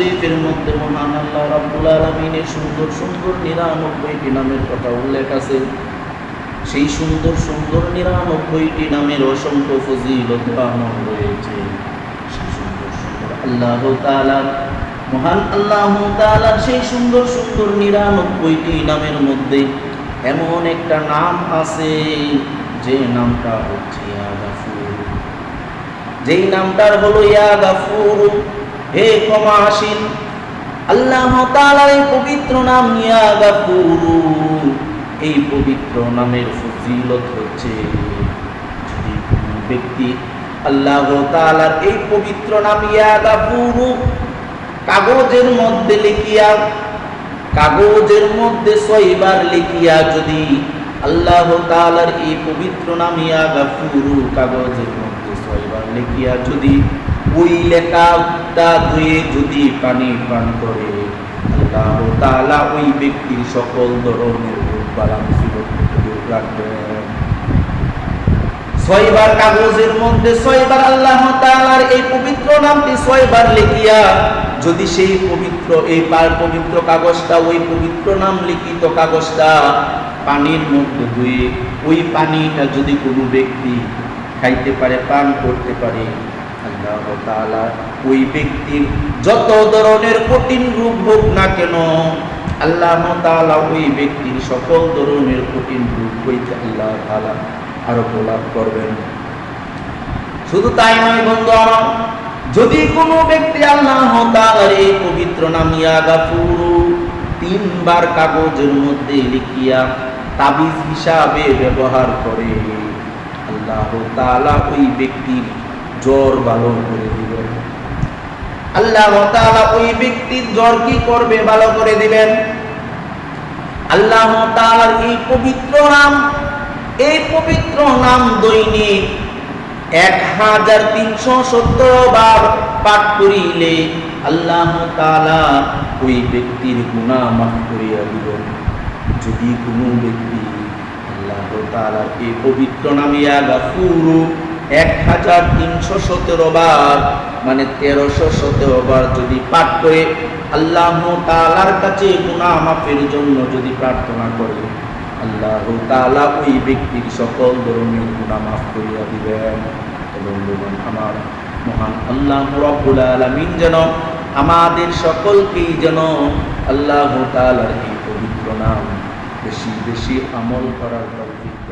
শরীফের মধ্যে মহান আল্লাহ রাব্বুল আলামিনের সুন্দর সুন্দর নিরানব্বইটি নামের কথা উল্লেখ আছে। সেই সুন্দর সুন্দর নিরানব্বইটি নামের অসংখ্য ফজিলত আমল রয়েছে। আল্লাহ তাআলার মহান আল্লাহ তাআলার সেই সুন্দর সুন্দর নিরানব্বইটি নামের মধ্যে এমন একটা নাম আছে, যে নামটা হচ্ছে যেই নামটার হলো ইয়া হে ক্ষমাসীন, আল্লাহ তাআলার এই পবিত্র নাম ইয়া এই পবিত্র নামের ফজিলত হচ্ছে, যদি ব্যক্তি আল্লাহ তাআলার এই পবিত্র নাম ইয়া গাফুর, কাগজের মধ্যে লিখিয়া, কাগজের মধ্যে ছয়বার লিখিয়া যদি আল্লাহ তাআলার এই পবিত্র নাম ইয়া গাফুরু, কাগজের মধ্যে ছয়বার লিখিয়া যদি ওই লেখাটা ধুয়ে যদি পানি পান করে তাআলা ওই ব্যক্তির সকল ধরনের ছয়বার কাগজের মধ্যে ছয়বার আল্লাহ এই পবিত্র নামটি ছয়বার যদি সেই পবিত্র পবিত্র কাগজটা, ওই পবিত্র নাম লিখিত কাগজটা পানির মধ্যে ধুয়ে, ওই পানিটা যদি কোনো ব্যক্তি খাইতে পারে, পান করতে পারে ওই ব্যক্তির যত ধরনের কঠিন রূপ হোক না কেন, আল্লাহ ওই ব্যক্তির সকল ধরনের কঠিন রূপ হইতে আল্লাহ লাভ করবেন। শুধু তাই নয় বন্ধু আমার যদি কোনো ব্যক্তি আল্লাহ পবিত্র নাম তিনবার কাগজের মধ্যে লিখিয়া তাবিজ হিসাবে ব্যবহার করে, আল্লাহ তাআলা ওই ব্যক্তির জ্বর ভালো করে দিবেন আল্লাহ ওই ব্যক্তির জ্বর কি করবে ভালো করে দিবেন? আল্লাহ এই পবিত্র নাম, এই পবিত্র নাম দৈনিক এক হাজার তিনশো সত্তর বার পাঠ করিলে আল্লাহ ওই ব্যক্তির গুণা মাফ করিয়া দিবেন। যদি কোনো ব্যক্তি আল্লাহ এই পবিত্র নাম ইয়া গাফুরু এক হাজার তিনশো সতেরো বার মানে তেরোশো সতেরো বার যদি পাঠ করে, আল্লাহ তাআলার কাছে গুনাহ মাফের জন্য যদি প্রার্থনা করে, আল্লাহ তাআলা ওই ব্যক্তির সকল ধরনের গুনাহ মাফ করিয়া দিবেন। বন্ধুগণ, আমার মহান আল্লাহ রব্বুল আলামিন যেন আমাদের সকলকেই যেন আল্লাহ তাআলার এই পবিত্র নাম বেশি বেশি আমল করার তৌফিক